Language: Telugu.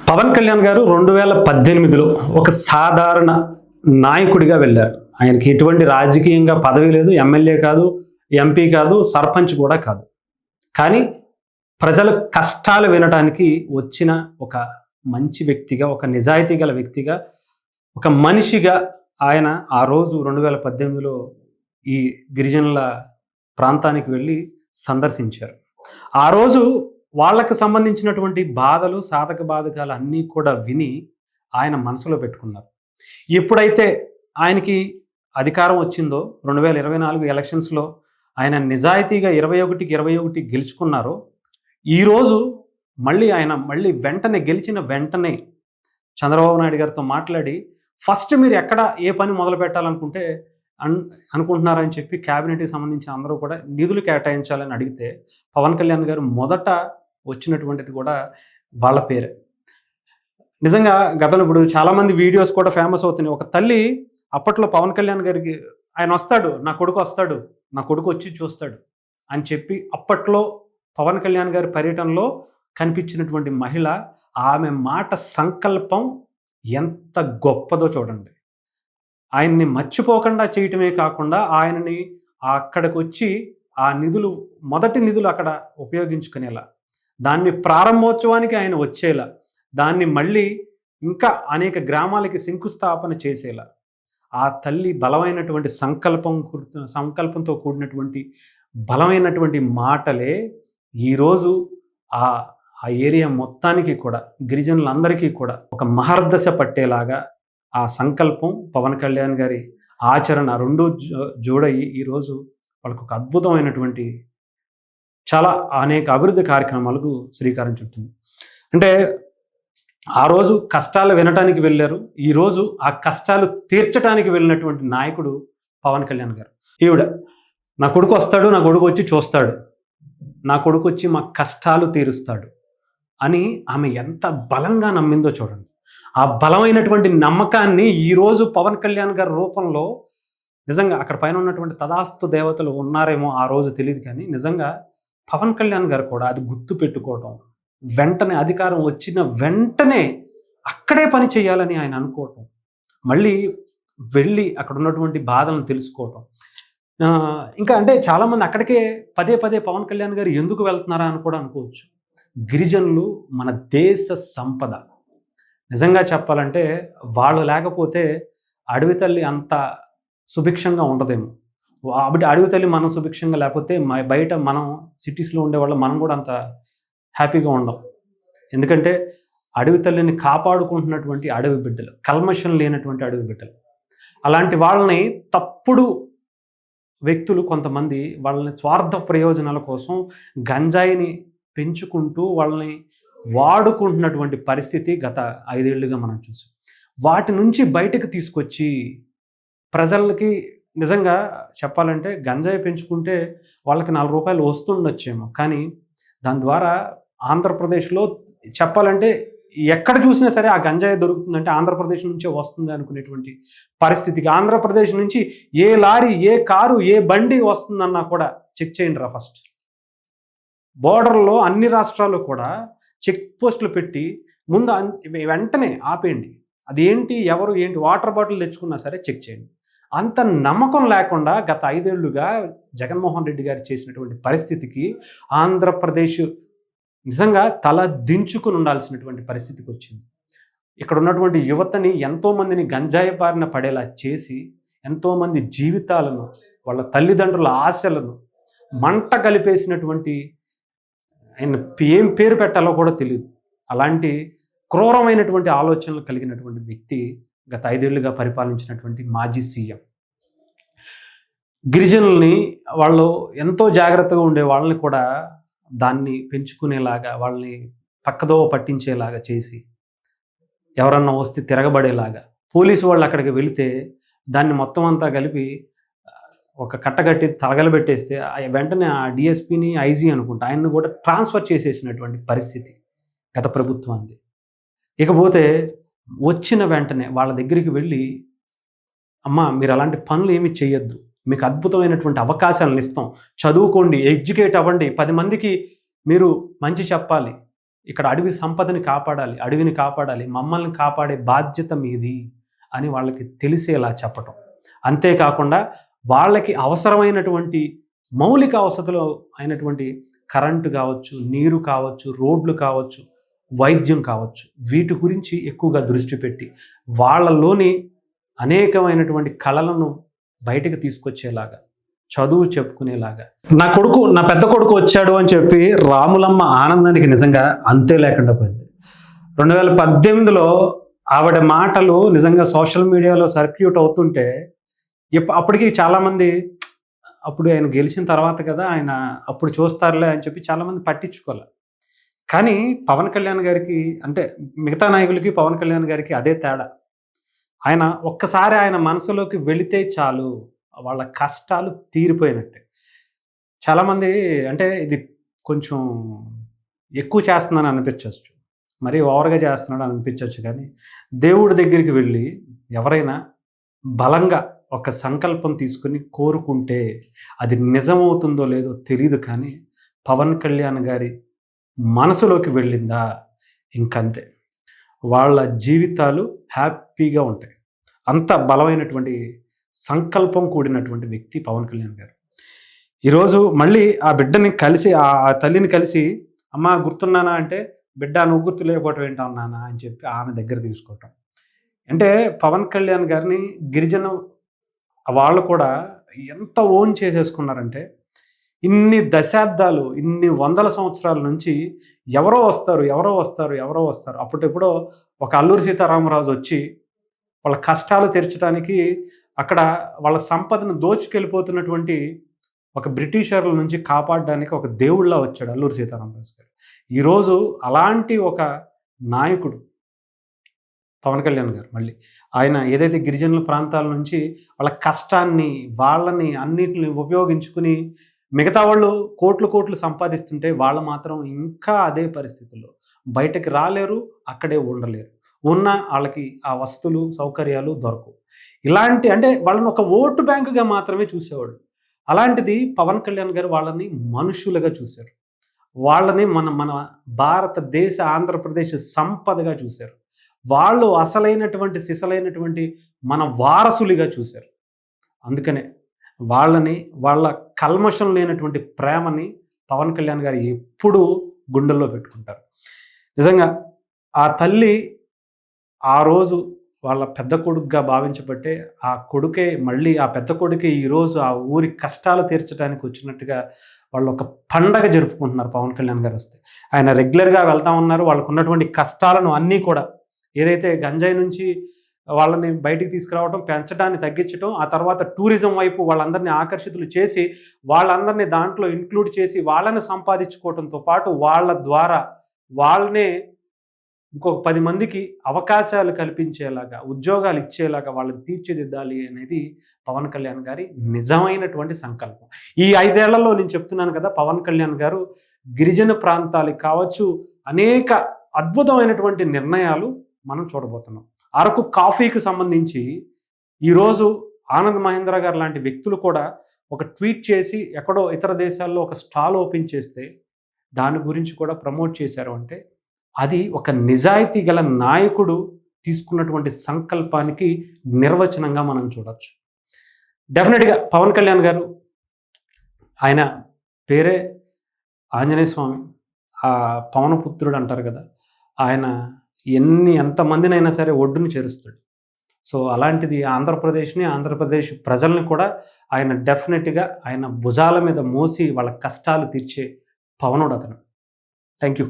పవన్ కళ్యాణ్ గారు రెండు వేల పద్దెనిమిదిలో ఒక సాధారణ నాయకుడిగా వెళ్ళారు ఆయనకి ఎటువంటి రాజకీయంగా పదవి లేదు ఎమ్మెల్యే కాదు ఎంపీ కాదు సర్పంచ్ కూడా కాదు. కానీ ప్రజల కష్టాలు వినడానికి వచ్చిన ఒక మంచి వ్యక్తిగా ఒక నిజాయితీ గల వ్యక్తిగా ఒక మనిషిగా ఆయన ఆ రోజు రెండు వేల పద్దెనిమిదిలో ఈ గిరిజనుల ప్రాంతానికి వెళ్ళి సందర్శించారు. ఆ రోజు వాళ్ళకు సంబంధించినటువంటి బాధలు సాధక బాధకాలు అన్నీ కూడా విని ఆయన మనసులో పెట్టుకున్నారు. ఎప్పుడైతే ఆయనకి అధికారం వచ్చిందో రెండు వేల ఇరవై నాలుగు ఎలక్షన్స్లో ఆయన నిజాయితీగా ఇరవై ఒకటికి ఇరవై ఒకటి గెలుచుకున్నారో ఈరోజు మళ్ళీ ఆయన మళ్ళీ వెంటనే గెలిచిన వెంటనే చంద్రబాబు నాయుడు గారితో మాట్లాడి ఫస్ట్ మీరు ఎక్కడ ఏ పని మొదలు పెట్టాలనుకుంటే అన్ అనుకుంటున్నారని చెప్పి క్యాబినెట్కి సంబంధించి అందరూ కూడా నిధులు కేటాయించాలని అడిగితే పవన్ కళ్యాణ్ గారు మొదట వచ్చినటువంటిది కూడా వాళ్ళ పేరే. నిజంగా గతంలో ఇప్పుడు చాలామంది వీడియోస్ కూడా ఫేమస్ అవుతున్నాయి. ఒక తల్లి అప్పట్లో పవన్ కళ్యాణ్ గారికి ఆయన వస్తాడు నా కొడుకు వస్తాడు నా కొడుకు వచ్చి చూస్తాడు అని చెప్పి అప్పట్లో పవన్ కళ్యాణ్ గారి పర్యటనలో కనిపించినటువంటి మహిళ ఆమె మాట సంకల్పం ఎంత గొప్పదో చూడండి. ఆయన్ని మర్చిపోకుండా చేయటమే కాకుండా ఆయనని అక్కడికి వచ్చి ఆ నిధులు మొదటి నిధులు అక్కడ ఉపయోగించుకునేలా దాన్ని ప్రారంభోత్సవానికి ఆయన వచ్చేలా దాన్ని మళ్ళీ ఇంకా అనేక గ్రామాలకి శంకుస్థాపన చేసేలా. ఆ తల్లి బలమైనటువంటి సంకల్పం సంకల్పంతో కూడినటువంటి బలమైనటువంటి మాటలే ఈరోజు ఆ ఆ ఏరియా మొత్తానికి కూడా గిరిజనులందరికీ కూడా ఒక మహర్దశ పట్టేలాగా ఆ సంకల్పం పవన్ కళ్యాణ్ గారి ఆచరణ రెండు జోడయి ఈరోజు వాళ్ళకు ఒక అద్భుతమైనటువంటి చాలా అనేక అభివృద్ధి కార్యక్రమాలకు శ్రీకారం చుట్టింది. అంటే ఆ రోజు కష్టాలు వినటానికి వెళ్ళారు. ఈరోజు ఆ కష్టాలు తీర్చడానికి వెళ్ళినటువంటి నాయకుడు పవన్ కళ్యాణ్ గారు. ఈవిడ నా కొడుకు వస్తాడు నా కొడుకు వచ్చి చూస్తాడు. నా కొడుకు వచ్చి మా కష్టాలు తీరుస్తాడు అని ఆమె ఎంత బలంగా నమ్మిందో చూడండి. ఆ బలమైనటువంటి నమ్మకాన్ని ఈరోజు పవన్ కళ్యాణ్ గారి రూపంలో నిజంగా అక్కడ పైన ఉన్నటువంటి తదాస్తు దేవతలు ఉన్నారేమో ఆ రోజు తెలియదు కానీ నిజంగా పవన్ కళ్యాణ్ గారు కూడా అది గుర్తు పెట్టుకోవటం వెంటనే అధికారం వచ్చిన వెంటనే అక్కడే పని చేయాలని ఆయన అనుకోవటం మళ్ళీ వెళ్ళి అక్కడ ఉన్నటువంటి బాధలను తెలుసుకోవటం. ఇంకా అంటే చాలామంది అక్కడికే పదే పదే పవన్ కళ్యాణ్ గారు ఎందుకు వెళ్తున్నారా అని కూడా అనుకోవచ్చు. గిరిజనులు మన దేశ సంపద. నిజంగా చెప్పాలంటే వాళ్ళు లేకపోతే అడవి తల్లి అంత సుభిక్షంగా ఉండదేమో. కాబట్టి అడవి తల్లి మనం సుభిక్షంగా లేకపోతే బయట మనం సిటీస్లో ఉండేవాళ్ళం మనం కూడా అంత హ్యాపీగా ఉండం. ఎందుకంటే అడవి తల్లిని కాపాడుకుంటున్నటువంటి అడవి బిడ్డలు కల్మషం లేనటువంటి అడవి బిడ్డలు. అలాంటి వాళ్ళని తప్పుడు వ్యక్తులు కొంతమంది వాళ్ళని స్వార్థ ప్రయోజనాల కోసం గంజాయిని పెంచుకుంటూ వాళ్ళని వాడుకుంటున్నటువంటి పరిస్థితి గత ఐదేళ్ళుగా మనం చూసాం. వాటి నుంచి బయటకు తీసుకొచ్చి ప్రజలకి నిజంగా చెప్పాలంటే గంజాయి పెంచుకుంటే వాళ్ళకి నాలుగు రూపాయలు వస్తుండొచ్చేమో. కానీ దాని ద్వారా ఆంధ్రప్రదేశ్లో చెప్పాలంటే ఎక్కడ చూసినా సరే ఆ గంజాయి దొరుకుతుందంటే ఆంధ్రప్రదేశ్ నుంచే వస్తుంది అనుకునేటువంటి పరిస్థితికి. ఆంధ్రప్రదేశ్ నుంచి ఏ లారీ ఏ కారు ఏ బండి వస్తుందన్నా కూడా చెక్ చేయండి రా ఫస్ట్. బోర్డర్లో అన్ని రాష్ట్రాలు కూడా చెక్ పోస్టులు పెట్టి ముందు వెంటనే ఆపేయండి. అదేంటి ఎవరు ఏంటి వాటర్ బాటిల్ తెచ్చుకున్నా సరే చెక్ చేయండి. అంత నమ్మకం లేకుండా గత ఐదేళ్ళుగా జగన్మోహన్ రెడ్డి గారు చేసినటువంటి పరిస్థితికి ఆంధ్రప్రదేశ్ నిజంగా తల దించుకుని ఉండాల్సినటువంటి పరిస్థితికి వచ్చింది. ఇక్కడ ఉన్నటువంటి యువతని ఎంతోమందిని గంజాయి బారిన పడేలా చేసి ఎంతోమంది జీవితాలను వాళ్ళ తల్లిదండ్రుల ఆశలను మంట కలిపేసినటువంటి ఆయన ఏం పేరు పెట్టాలో కూడా తెలియదు అలాంటి క్రూరమైనటువంటి ఆలోచనలు కలిగినటువంటి వ్యక్తి గత ఐదేళ్ళుగా పరిపాలించినటువంటి మాజీ సీఎం. గిరిజనుల్ని వాళ్ళు ఎంతో జాగ్రత్తగా ఉండే వాళ్ళని కూడా దాన్ని పెంచుకునేలాగా వాళ్ళని పక్కదో పట్టించేలాగా చేసి ఎవరన్నా వస్తే తిరగబడేలాగా పోలీసు వాళ్ళు అక్కడికి వెళితే దాన్ని మొత్తం అంతా కలిపి ఒక కట్టగట్టి తగలబెట్టేస్తే ఆ వెంటనే ఆ డిఎస్పీని ఐజీ అనుకుంటా ఆయన్ని కూడా ట్రాన్స్ఫర్ చేసేసినటువంటి పరిస్థితి గత ప్రభుత్వాన్ని ఇకపోతే వచ్చిన వెంటనే వాళ్ళ దగ్గరికి వెళ్ళి అమ్మ మీరు అలాంటి పనులు ఏమి చేయొద్దు. మీకు అద్భుతమైనటువంటి అవకాశాలను ఇస్తాం. చదువుకోండి ఎడ్యుకేట్ అవ్వండి. పది మందికి మీరు మంచి చెప్పాలి. ఇక్కడ అడవి సంపదని కాపాడాలి అడవిని కాపాడాలి. మమ్మల్ని కాపాడే బాధ్యత మీది అని వాళ్ళకి తెలిసేలా చెప్పటం. అంతేకాకుండా వాళ్ళకి అవసరమైనటువంటి మౌలిక వసతులు అయినటువంటి కరెంటు కావచ్చు నీరు కావచ్చు రోడ్లు కావచ్చు వైద్యం కావచ్చు. వీటి గురించి ఎక్కువగా దృష్టి పెట్టి వాళ్ళలోని అనేకమైనటువంటి కళలను బయటకు తీసుకొచ్చేలాగా చదువు చెప్పుకునేలాగా. నా కొడుకు నా పెద్ద కొడుకు వచ్చాడు అని చెప్పి రాములమ్మ ఆనందానికి నిజంగా అంతే లేకుండా పోయింది. రెండు వేల పద్దెనిమిదిలో ఆవిడ మాటలు నిజంగా సోషల్ మీడియాలో సర్క్యూట్ అవుతుంటే అప్పటికి చాలామంది అప్పుడు ఆయన గెలిచిన తర్వాత కదా ఆయన అప్పుడు చూస్తారులే అని చెప్పి చాలామంది పట్టించుకోలే. కానీ పవన్ కళ్యాణ్ గారికి అంటే మిగతా నాయకులకి పవన్ కళ్యాణ్ గారికి అదే తేడా. ఆయన ఒక్కసారి ఆయన మనసులోకి వెళితే చాలు వాళ్ళ కష్టాలు తీరిపోయినట్టే. చాలామంది అంటే ఇది కొంచెం ఎక్కువ చేస్తుందని అనిపించవచ్చు మరీ ఓవర్గా చేస్తున్నాడు అని అనిపించవచ్చు కానీ దేవుడి దగ్గరికి వెళ్ళి ఎవరైనా బలంగా ఒక సంకల్పం తీసుకుని కోరుకుంటే అది నిజమవుతుందో లేదో తెలియదు కానీ పవన్ కళ్యాణ్ గారి మనసులోకి వెళ్ళిందా? ఇంకంతే. వాళ్ళ జీవితాలు హ్యాపీగా ఉంటాయి. అంత బలమైనటువంటి సంకల్పం కూడినటువంటి వ్యక్తి పవన్ కళ్యాణ్ గారు. ఈరోజు మళ్ళీ ఆ బిడ్డని కలిసి ఆ తల్లిని కలిసి అమ్మ గుర్తున్నానా? అంటే బిడ్డ నువ్వు గుర్తు లేకపోవటం ఏంటో నాన్న అని చెప్పి ఆమె దగ్గర తీసుకోవటం. అంటే పవన్ కళ్యాణ్ గారిని గిరిజన వాళ్ళు కూడా ఎంత ఓన్ చేసేసుకున్నారంటే ఇన్ని దశాబ్దాలు ఇన్ని వందల సంవత్సరాల నుంచి ఎవరో వస్తారు ఎవరో వస్తారు ఎవరో వస్తారు. అప్పుడెప్పుడో ఒక అల్లూరి సీతారామరాజు వచ్చి వాళ్ళ కష్టాలు తీర్చడానికి అక్కడ వాళ్ళ సంపదను దోచుకెళ్ళిపోతున్నటువంటి ఒక బ్రిటిషర్ల నుంచి కాపాడడానికి ఒక దేవుళ్ళ వచ్చాడు అల్లూరి సీతారామరాజు గారు. ఈరోజు అలాంటి ఒక నాయకుడు పవన్ కళ్యాణ్ గారు మళ్ళీ. ఆయన ఏదైతే గిరిజనుల ప్రాంతాల నుంచి వాళ్ళ కష్టాన్ని వాళ్ళని అన్నిటిని ఉపయోగించుకుని మిగతా వాళ్ళు కోట్లు కోట్లు సంపాదిస్తుంటే వాళ్ళు మాత్రం ఇంకా అదే పరిస్థితుల్లో బయటకు రాలేరు అక్కడే ఉండలేరు. ఉన్న వాళ్ళకి ఆ వస్తువులు సౌకర్యాలు దొరకవు. ఇలాంటి అంటే వాళ్ళని ఒక ఓటు బ్యాంకుగా మాత్రమే చూసేవాళ్ళు. అలాంటిది పవన్ కళ్యాణ్ గారు వాళ్ళని మనుషులుగా చూశారు. వాళ్ళని మన మన భారతదేశ ఆంధ్రప్రదేశ్ సంపదగా చూశారు. వాళ్ళు అసలైనటువంటి సిసలైనటువంటి మన వారసులుగా చూశారు. అందుకనే వాళ్ళని వాళ్ళ కల్మషం లేనటువంటి ప్రేమని పవన్ కళ్యాణ్ గారు ఎప్పుడూ గుండెల్లో పెట్టుకుంటారు. నిజంగా ఆ తల్లి ఆ రోజు వాళ్ళ పెద్ద కొడుకుగా భావించబట్టే ఆ కొడుకే మళ్ళీ ఆ పెద్ద కొడుకే ఈరోజు ఆ ఊరి కష్టాలు తీర్చడానికి వచ్చినట్టుగా వాళ్ళు ఒక పండగ జరుపుకుంటున్నారు పవన్ కళ్యాణ్ గారు వస్తే. ఆయన రెగ్యులర్గా వెళ్తా ఉన్నారు వాళ్ళకు ఉన్నటువంటి కష్టాలను అన్నీ కూడా ఏదైతే గంజాయి నుంచి వాళ్ళని బయటికి తీసుకురావడం పెంచడాన్ని తగ్గించడం ఆ తర్వాత టూరిజం వైపు వాళ్ళందరినీ ఆకర్షితులు చేసి వాళ్ళందరినీ దాంట్లో ఇంక్లూడ్ చేసి వాళ్ళని సంపాదించుకోవడంతో పాటు వాళ్ళ ద్వారా వాళ్ళనే ఇంకొక పది మందికి అవకాశాలు కల్పించేలాగా ఉద్యోగాలు ఇచ్చేలాగా వాళ్ళని తీర్చిదిద్దాలి అనేది పవన్ కళ్యాణ్ గారి నిజమైనటువంటి సంకల్పం. ఈ ఐదేళ్ళలో నేను చెప్తున్నాను కదా పవన్ కళ్యాణ్ గారు గిరిజన ప్రాంతాలకు కావచ్చు అనేక అద్భుతమైనటువంటి నిర్ణయాలు మనం చూడబోతున్నాం. అరకు కాఫీకి సంబంధించి ఈరోజు ఆనంద్ మహేంద్ర గారు లాంటి వ్యక్తులు కూడా ఒక ట్వీట్ చేసి ఎక్కడో ఇతర దేశాల్లో ఒక స్టాల్ ఓపెన్ చేస్తే దాని గురించి కూడా ప్రమోట్ చేశారు అంటే అది ఒక నిజాయితీ గల నాయకుడు తీసుకున్నటువంటి సంకల్పానికి నిర్వచనంగా మనం చూడవచ్చు డెఫినెట్గా పవన్ కళ్యాణ్ గారు ఆయన పేరే ఆంజనేయ స్వామి ఆ పవనపుత్రుడు అంటారు కదా ఆయన ఎన్ని ఎంతమందినైనా సరే ఒడ్డుని చేరుస్తాడు. సో అలాంటిది ఆంధ్రప్రదేశ్ని ఆంధ్రప్రదేశ్ ప్రజల్ని కూడా ఆయన డెఫినెట్గా ఆయన భుజాల మీద మోసి వాళ్ళ కష్టాలు తీర్చే పవనుడు అతను. Thank you